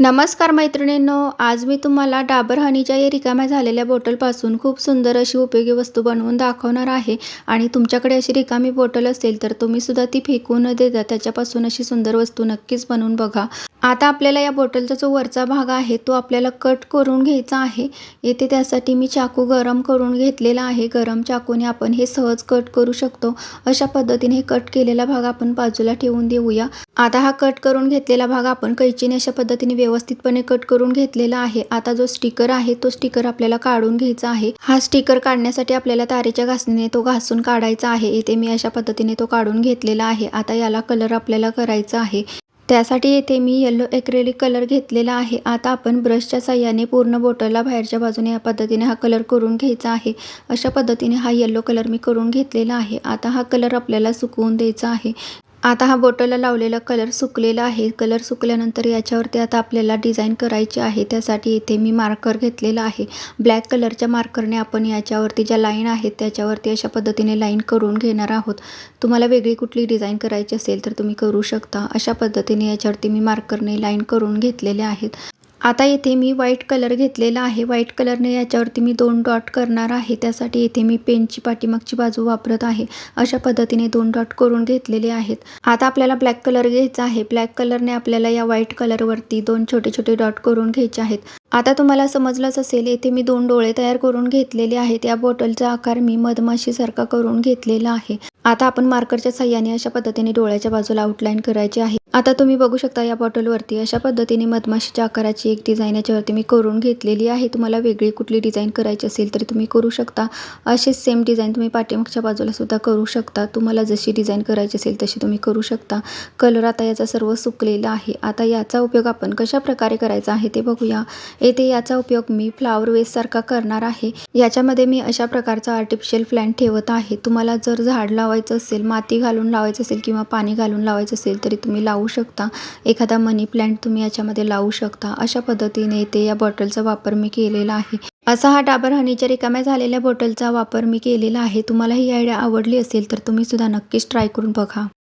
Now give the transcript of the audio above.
नमस्कार मैत्रिणींनो आज मी तुम्हाला डाबर हनीच्या या रिकाम्या झालेल्या बॉटलपासून खूप सुंदर अशी उपयोगी वस्तू बनवून दाखवणार आहे. आणि तुमच्याकडे अशी रिकामी बॉटल असेल तर तुम्हीसुद्धा ती फेकून न देता त्याच्यापासून अशी सुंदर वस्तू नक्कीच बनवून बघा. आता आपल्याला या बॉटलचा जो वरचा भाग आहे तो आपल्याला कट करून घ्यायचा आहे. येथे त्यासाठी मी चाकू गरम करून घेतलेला आहे. गरम चाकूने आपण हे सहज कट करू शकतो. अशा पद्धतीने हे कट केलेला भाग आपण बाजूला ठेवून देऊया. आता हा कट करून घेतलेला भाग आपण कैचीने अशा पद्धतीने व्यवस्थितपणे कट करून घेतलेला आहे. आता जो स्टिकर आहे तो स्टिकर आपल्याला काढून घ्यायचा आहे. हा स्टिकर काढण्यासाठी आपल्याला तारेच्या घासणीने तो घासून काढायचा आहे. येथे मी अशा पद्धतीने तो काढून घेतलेला आहे. आता याला कलर आपल्याला करायचा आहे. त्यासाठी येथे मी येलो एक्रेलिक कलर घेतलेला आहे. आता आपण ब्रशच्या साह्याने पूर्ण बॉटलला बाहेरच्या बाजूने या पद्धतीने हा कलर करून घ्यायचा आहे. अशा पद्धतीने हा येलो कलर मी करून घेतलेला आहे. आता हा कलर आपल्याला सुकवून द्यायचा आहे. आता हा बॉटलला लावलेला कलर सुकलेला आहे. कलर सुकल्यानंतर याच्यावरती आता आपल्याला डिझाईन करायची आहे. त्यासाठी इथे मी मार्कर घेतलेला आहे. ब्लॅक कलरच्या मार्करने आपण याच्यावरती ज्या लाईन आहेत त्याच्यावरती अशा पद्धतीने लाईन करून घेणार आहोत. तुम्हाला वेगळी कुठली डिझाईन करायची असेल तर तुम्ही करू शकता. अशा पद्धतीने याच्यावरती मी मार्करने लाईन करून घेतलेले आहेत. आता येथे मी व्हाईट कलर घेतलेला आहे. व्हाईट कलरने याच्यावरती मी दोन डॉट करणार आहे. त्यासाठी येथे मी पेनची पाठीमागची बाजू वापरत आहे. अशा पद्धतीने दोन डॉट करून घेतलेले आहेत. आता आपल्याला ब्लॅक कलर घ्यायचा आहे. ब्लॅक कलरने आपल्याला या व्हाईट कलरवरती दोन छोटे छोटे डॉट करून घ्यायचे आहेत. आता तुम्हाला समजलंच असेल येथे मी दोन डोळे तयार करून घेतलेले आहेत. या बॉटलचा आकार मी मधमाशीसारखा करून घेतलेला आहे. आता आपण मार्करच्या सहाय्याने अशा पद्धतीने डोळ्याच्या बाजूला आउटलाईन करायची आहे. आता तुम्ही बघू शकता या बॉटलवरती अशा पद्धतीने मधमाशीच्या आकाराची एक डिझाईन याच्यावरती मी करून घेतलेली आहे. तुम्हाला वेगळी कुठली डिझाईन करायची असेल तरी तुम्ही करू शकता. अशीच सेम डिझाईन तुम्ही पाठीमागच्या बाजूला सुद्धा करू शकता. तुम्हाला जशी डिझाईन करायची असेल तशी तुम्ही करू शकता. कलर आता याचा सर्व सुकलेला आहे. आता याचा उपयोग आपण कशा प्रकारे करायचा आहे ते बघूया. येथे याचा उपयोग मी फ्लावर वेस्टसारखा करणार आहे. याच्यामध्ये मी अशा प्रकारचा आर्टिफिशियल प्लॅन ठेवत आहे. तुम्हाला जर झाड लावायचं असेल माती घालून लावायचं असेल किंवा पाणी घालून लावायचं असेल तरी तुम्ही लावू लावू शकता. एखादा मनी प्लॅन्ट तुम्ही याच्यामध्ये लावू शकता. अशा पद्धतीने ते या बॉटलचा वापर मी केलेला आहे. असा हा डाबर हनीच्या रिकाम्या झालेल्या बॉटलचा वापर मी केलेला आहे. तुम्हाला ही आयडिया आवडली असेल तर तुम्ही सुद्धा नक्कीच ट्राय करून बघा.